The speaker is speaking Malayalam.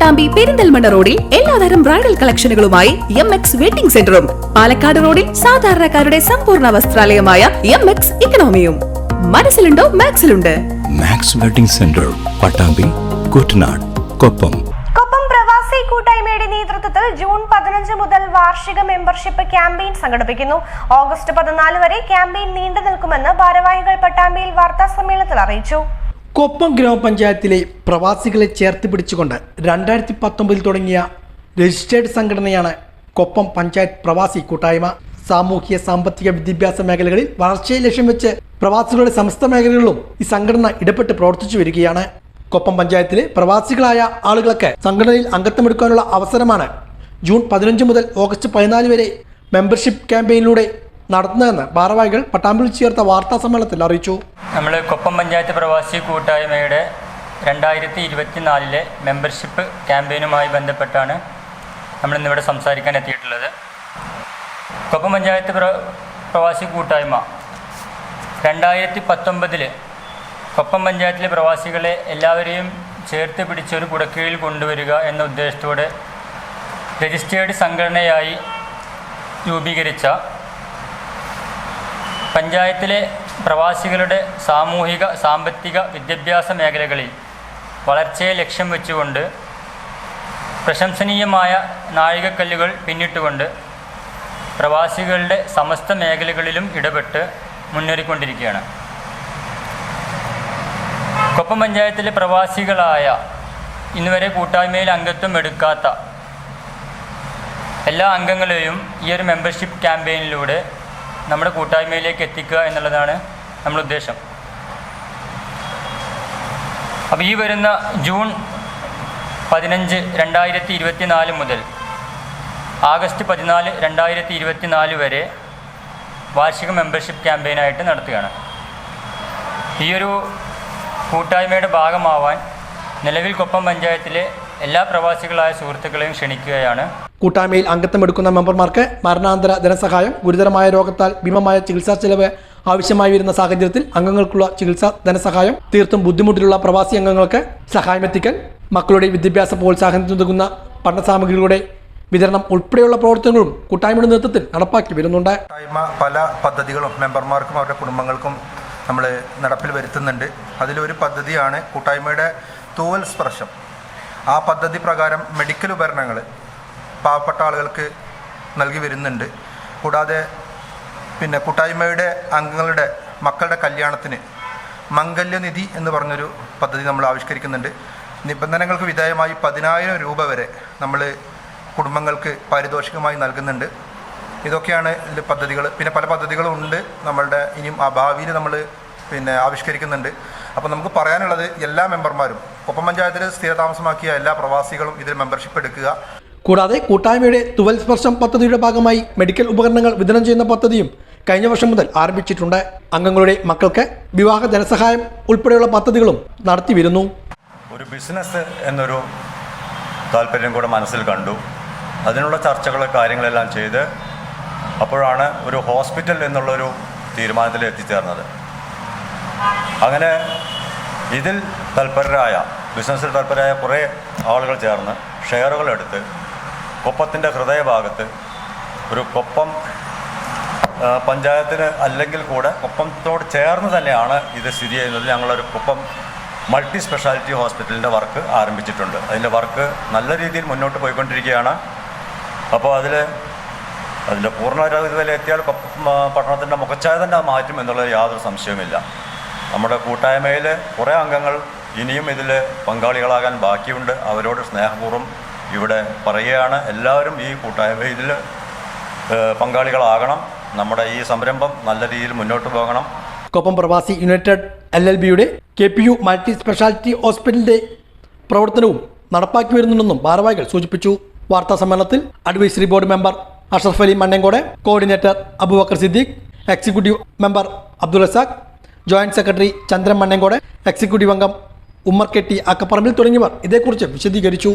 പട്ടാമ്പി പെരിന്തൽമണ്ണ റോഡിൽ എല്ലാതരം ബ്രൈഡൽ കളക്ഷനുകളുമായി എം എക്സ് വെഡിംഗ് സെന്ററും. പാലക്കാട് റോഡിൽ സാധാരണക്കാരുടെ സമ്പൂർണ വസ്ത്രാലയമായ എം എക്സ് ഇക്കണോമിയും. മനസ്സിലുണ്ടോ? മാക്സിലുണ്ട്. Max wedding centre Pattambi Kuttanad Koppam. Koppam പ്രവാസി കൂട്ടായ്മയുടെ നേതൃത്വത്തിൽ ജൂൺ പതിനഞ്ച് മുതൽ വാർഷിക മെമ്പർഷിപ്പ് ക്യാമ്പയിൻ സംഘടിപ്പിക്കുന്നു. ഓഗസ്റ്റ് പതിനാല് വരെ ക്യാമ്പയിൻ നീണ്ടു നിൽക്കുമെന്ന് ഭാരവാഹികൾ പട്ടാമ്പിയിൽ വാർത്താ സമ്മേളനത്തിൽ അറിയിച്ചു. കൊപ്പം ഗ്രാമപഞ്ചായത്തിലെ പ്രവാസികളെ ചേർത്ത് പിടിച്ചുകൊണ്ട് രണ്ടായിരത്തി പത്തൊമ്പതിൽ തുടങ്ങിയ രജിസ്റ്റേർഡ് സംഘടനയാണ് കൊപ്പം പഞ്ചായത്ത് പ്രവാസി കൂട്ടായ്മ. സാമൂഹിക സാമ്പത്തിക വിദ്യാഭ്യാസ മേഖലകളിൽ വളർച്ചയെ ലക്ഷ്യം വെച്ച് പ്രവാസികളുടെ സമസ്ത മേഖലകളിലും ഈ സംഘടന ഇടപെട്ട് പ്രവർത്തിച്ചു വരികയാണ്. കൊപ്പം പഞ്ചായത്തിലെ പ്രവാസികളായ ആളുകൾക്ക് സംഘടനയിൽ അംഗത്വമെടുക്കാനുള്ള അവസരമാണ് ജൂൺ പതിനഞ്ച് മുതൽ ഓഗസ്റ്റ് പതിനാല് വരെ മെമ്പർഷിപ്പ് ക്യാമ്പയിനിലൂടെ നടത്തുന്നതെന്ന് ഭാരവാഹികൾ പട്ടാമ്പിൽ ചേർത്ത വാർത്താ സമ്മേളനത്തിൽ അറിയിച്ചു. നമ്മൾ കൊപ്പം പഞ്ചായത്ത് പ്രവാസി കൂട്ടായ്മയുടെ രണ്ടായിരത്തി ഇരുപത്തിനാലിലെ മെമ്പർഷിപ്പ് ക്യാമ്പയിനുമായി ബന്ധപ്പെട്ടാണ് നമ്മൾ ഇന്നിവിടെ സംസാരിക്കാൻ എത്തിയിട്ടുള്ളത്. കൊപ്പം പഞ്ചായത്ത് പ്രവാസി കൂട്ടായ്മ രണ്ടായിരത്തി പത്തൊമ്പതിൽ കൊപ്പം പഞ്ചായത്തിലെ പ്രവാസികളെ എല്ലാവരെയും ചേർത്ത് പിടിച്ച് ഒരു കുടക്കീഴിൽ കൊണ്ടുവരിക എന്ന ഉദ്ദേശത്തോടെ രജിസ്റ്റേർഡ് സംഘടനയായി രൂപീകരിച്ച പഞ്ചായത്തിലെ പ്രവാസികളുടെ സാമൂഹിക സാമ്പത്തിക വിദ്യാഭ്യാസ മേഖലകളിൽ വളർച്ചയെ ലക്ഷ്യം വെച്ചുകൊണ്ട് പ്രശംസനീയമായ നാഴികക്കല്ലുകൾ പിന്നിട്ടുകൊണ്ട് പ്രവാസികളുടെ സമസ്ത മേഖലകളിലും ഇടപെട്ട് മുന്നേറിക്കൊണ്ടിരിക്കുകയാണ്. കൊപ്പം പഞ്ചായത്തിലെ പ്രവാസികളായ ഇന്നുവരെ കൂട്ടായ്മയിൽ അംഗത്വം എടുക്കാത്ത എല്ലാ അംഗങ്ങളെയും ഈ ഒരു മെമ്പർഷിപ്പ് ക്യാമ്പയിനിലൂടെ നമ്മുടെ കൂട്ടായ്മയിലേക്ക് എത്തിക്കുക എന്നുള്ളതാണ് നമ്മുടെ ഉദ്ദേശം. അപ്പോൾ ഈ വരുന്ന ജൂൺ പതിനഞ്ച് രണ്ടായിരത്തി ഇരുപത്തി നാല് മുതൽ ആഗസ്റ്റ് പതിനാല് രണ്ടായിരത്തി ഇരുപത്തി നാല് വരെ വാർഷിക മെമ്പർഷിപ്പ് ക്യാമ്പയിനായിട്ട് നടത്തുകയാണ്. ഈയൊരു കൂട്ടായ്മയുടെ ഭാഗമാവാൻ നിലവിൽ കൊപ്പം പഞ്ചായത്തിലെ എല്ലാ പ്രവാസികളായ സുഹൃത്തുക്കളെയും ക്ഷണിക്കുകയാണ് കൂട്ടായ്മയിൽ അംഗത്വം എടുക്കുന്ന മെമ്പർമാർക്ക് മരണാന്തര ധനസഹായം ഗുരുതരമായ രോഗത്താൽ ഭീമമായ ചികിത്സാ ചെലവ് ആവശ്യമായി വരുന്ന സാഹചര്യത്തിൽ അംഗങ്ങൾക്കുള്ള ചികിത്സാ ധനസഹായം തീർത്തും ബുദ്ധിമുട്ടിലുള്ള പ്രവാസി അംഗങ്ങൾക്ക് സഹായമെത്തിക്കൽ മക്കളുടെ വിദ്യാഭ്യാസ പ്രോത്സാഹനത്തിനുതകുന്ന പഠനസാമഗ്രികളുടെ വിതരണം ഉൾപ്പെടെയുള്ള പ്രവർത്തനങ്ങളും കൂട്ടായ്മയുടെ നേതൃത്വത്തിൽ നടപ്പാക്കി വരുന്നുണ്ട്. കൂട്ടായ്മ പല പദ്ധതികളും മെമ്പർമാർക്കും അവരുടെ കുടുംബങ്ങൾക്കും നമ്മൾ നടപ്പിൽ വരുത്തുന്നുണ്ട്. അതിലൊരു പദ്ധതിയാണ് കൂട്ടായ്മയുടെ തൂവൽ സ്പർശം. ആ പദ്ധതി പ്രകാരം മെഡിക്കൽ ഉപകരണങ്ങൾ പാവപ്പെട്ട ആളുകൾക്ക് നൽകി വരുന്നുണ്ട്. കൂടാതെ പിന്നെ കൂട്ടായ്മയുടെ അംഗങ്ങളുടെ മക്കളുടെ കല്യാണത്തിന് മംഗല്യനിധി എന്ന് പറഞ്ഞൊരു പദ്ധതി നമ്മൾ ആവിഷ്കരിക്കുന്നുണ്ട്. നിബന്ധനകൾക്ക് വിധേയമായി പതിനായിരം രൂപ വരെ നമ്മൾ കുടുംബങ്ങൾക്ക് പാരിതോഷികമായി നൽകുന്നുണ്ട്. ഇതൊക്കെയാണ് ഇതിൽ പദ്ധതികൾ. പിന്നെ പല പദ്ധതികളും ഉണ്ട് നമ്മളുടെ ഇനിയും ആ ഭാവിയിൽ നമ്മൾ പിന്നെ ആവിഷ്കരിക്കുന്നുണ്ട്. അപ്പോൾ നമുക്ക് പറയാനുള്ളത് എല്ലാ മെമ്പർമാരും ഒപ്പം പഞ്ചായത്തിൽ സ്ഥിരതാമസമാക്കിയ എല്ലാ പ്രവാസികളും ഇതിൽ മെമ്പർഷിപ്പ് എടുക്കുക. കൂടാതെ കൂട്ടായ്മയുടെ തുവൽ സ്പർശം പദ്ധതിയുടെ ഭാഗമായി മെഡിക്കൽ ഉപകരണങ്ങൾ വിതരണം ചെയ്യുന്ന പദ്ധതിയും കഴിഞ്ഞ വർഷം മുതൽ ആരംഭിച്ചിട്ടുണ്ട്. അംഗങ്ങളുടെ മക്കൾക്ക് വിവാഹ ധനസഹായം ഉൾപ്പെടെയുള്ള പദ്ധതികളും നടത്തി വരുന്നു. ഒരു ബിസിനസ് എന്നൊരു താല്പര്യം കൂടെ മനസ്സിൽ കണ്ടു. അതിനുള്ള ചർച്ചകൾ കാര്യങ്ങളെല്ലാം ചെയ്ത് അപ്പോഴാണ് ഒരു ഹോസ്പിറ്റൽ എന്നുള്ളൊരു തീരുമാനത്തിൽ എത്തിച്ചേർന്നത്. അങ്ങനെ ഇതിൽ തൽപരരായ ബിസിനസ്സിൽ തൽപരരായ കുറേ ആളുകൾ ചേർന്ന് ഷെയറുകൾ എടുത്ത് കൊപ്പത്തിന്റെ ഹൃദയഭാഗത്ത് ഒരു കൊപ്പം പഞ്ചായത്തിന് അല്ലെങ്കിൽ കൂടെ കൊപ്പത്തോട് ചേർന്ന് തന്നെയാണ് ഇത് സ്ഥിതി ചെയ്യുന്നത്. ഞങ്ങളൊരു കൊപ്പം മൾട്ടി സ്പെഷ്യാലിറ്റി ഹോസ്പിറ്റലിന്റെ വർക്ക് ആരംഭിച്ചിട്ടുണ്ട്. അതിന്റെ വർക്ക് നല്ല രീതിയിൽ മുന്നോട്ട് പോയിക്കൊണ്ടിരിക്കുകയാണ്. അപ്പോൾ അതിൽ അതിന്റെ പൂർണ ഇതുവരെ എത്തിയാൽ പട്ടണത്തിന്റെ മുഖച്ഛായ തന്നെ മാറ്റും എന്നുള്ള യാതൊരു സംശയവുമില്ല. നമ്മുടെ കൂട്ടായ്മയിൽ കുറേ അംഗങ്ങൾ ഇനിയും ഇതിൽ പങ്കാളികളാകാൻ ബാക്കിയുണ്ട്. അവരോട് സ്നേഹപൂർവം ഇവിടെ പറയുകയാണ് എല്ലാവരും ഈ കൂട്ടായ്മ ഇതിൽ പങ്കാളികളാകണം. നമ്മുടെ ഈ സംരംഭം നല്ല രീതിയിൽ മുന്നോട്ട് പോകണം. കൊപ്പം പ്രവാസി യുണൈറ്റഡ് എൽ എൽ ബിയുടെ K P U multi speciality ഹോസ്പിറ്റലിന്റെ പ്രവർത്തനവും നടപ്പാക്കി വരുന്നുണ്ടെന്നും ഭാരവാഹികൾ സൂചിപ്പിച്ചു. വാർത്താ സമ്മേളനത്തിൽ advisory board member Ashraf Ali Mannankode coordinator Abubakar Siddique executive member Abdul Razak joint secretary Chandran Mannankode executive അംഗം ഉമ്മർ കെട്ടി അക്കപ്പറമ്പിൽ തുടങ്ങിയവർ ഇതേക്കുറിച്ച് വിശദീകരിച്ചു.